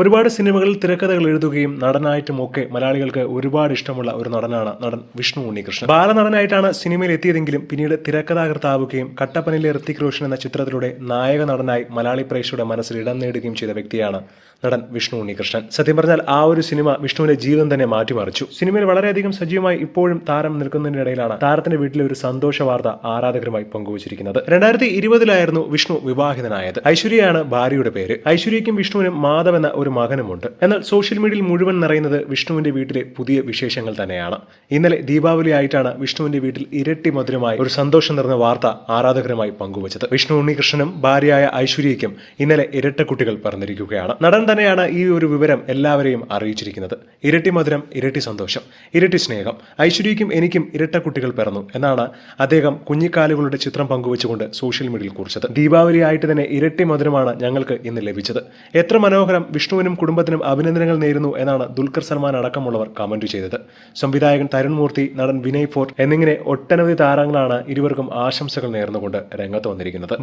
ഒരുപാട് സിനിമകളിൽ തിരക്കഥകൾ എഴുതുകയും നടനായിട്ടും ഒക്കെ മലയാളികൾക്ക് ഒരുപാട് ഇഷ്ടമുള്ള ഒരു നടനാണ് നടൻ വിഷ്ണു ഉണ്ണികൃഷ്ണൻ. ബാലനടനായിട്ടാണ് സിനിമയിൽ എത്തിയതെങ്കിലും പിന്നീട് തിരക്കഥാകൃത്താവുകയും കട്ടപ്പനയിലെ ഋത്തിക് റോഷൻ എന്ന ചിത്രത്തിലൂടെ നായക നടനായി മലയാളി പ്രേക്ഷകരുടെ മനസ്സിൽ ഇടം നേടുകയും ചെയ്ത വ്യക്തിയാണ് നടൻ വിഷ്ണു ഉണ്ണികൃഷ്ണൻ. സത്യം പറഞ്ഞാൽ ആ ഒരു സിനിമ വിഷ്ണുവിന്റെ ജീവിതം തന്നെ മാറ്റിമറിച്ചു. സിനിമയിൽ വളരെയധികം സജീവമായി ഇപ്പോഴും താരം നിൽക്കുന്നതിനിടയിലാണ് താരത്തിന്റെ വീട്ടിലെ ഒരു സന്തോഷ വാർത്ത ആരാധകരുമായി പങ്കുവച്ചിരിക്കുന്നത്. രണ്ടായിരത്തി ഇരുപതിലായിരുന്നു വിഷ്ണു വിവാഹിതനായത്. ഐശ്വര്യയാണ് ഭാര്യയുടെ പേര്. ഐശ്വര്യയ്ക്കും വിഷ്ണുവിനും മാധവ് എന്ന ഒരു മകനുമുണ്ട്. എന്നാൽ സോഷ്യൽ മീഡിയയിൽ മുഴുവൻ നിറയുന്നത് വിഷ്ണുവിന്റെ വീട്ടിലെ പുതിയ വിശേഷങ്ങൾ തന്നെയാണ്. ഇന്നലെ ദീപാവലി ആയിട്ടാണ് വിഷ്ണുവിന്റെ വീട്ടിൽ ഇരട്ടി മധുരമായി ഒരു സന്തോഷം നിറഞ്ഞ വാർത്ത ആരാധകരുമായി പങ്കുവച്ചത്. വിഷ്ണു ഉണ്ണികൃഷ്ണനും ഭാര്യയായ ഐശ്വര്യയ്ക്കും ഇന്നലെ ഇരട്ട കുട്ടികൾ പറഞ്ഞിരിക്കുകയാണ് നടൻ തന്നെയാണ് ഈ ഒരു വിവരം എല്ലാവരെയും അറിയിച്ചിരിക്കുന്നത്. ഇരട്ടി മധുരം ഇരട്ടി സന്തോഷം ഇരട്ടി സ്നേഹം. ഐശ്വര്യയ്ക്കും എനിക്കും ഇരട്ട കുട്ടികൾ പിറന്നു എന്നാണ് അദ്ദേഹം കുഞ്ഞിക്കാലുകളുടെ ചിത്രം പങ്കുവച്ചുകൊണ്ട് സോഷ്യൽ മീഡിയയിൽ കുറിച്ചത്. ദീപാവലി ആയിട്ട് തന്നെ ഇരട്ടി മധുരമാണ് ഞങ്ങൾക്ക് ഇന്ന് ലഭിച്ചത്. എത്ര മനോഹരം വിഷ്ണുവിനും കുടുംബത്തിനും അഭിനന്ദനങ്ങൾ നേരുന്നു എന്നാണ് ദുൽഖർ സൽമാൻ അടക്കമുള്ളവർ കമന്റ് ചെയ്തത്. സംവിധായകൻ തരുൺ മൂർത്തി നടൻ വിനയ് ഫോർട്ട് എന്നിങ്ങനെ ഒട്ടനവധി താരങ്ങളാണ് ഇരുവർക്കും ആശംസകൾ നേർന്നുകൊണ്ട് രംഗത്ത് വന്നിരിക്കുന്നത്.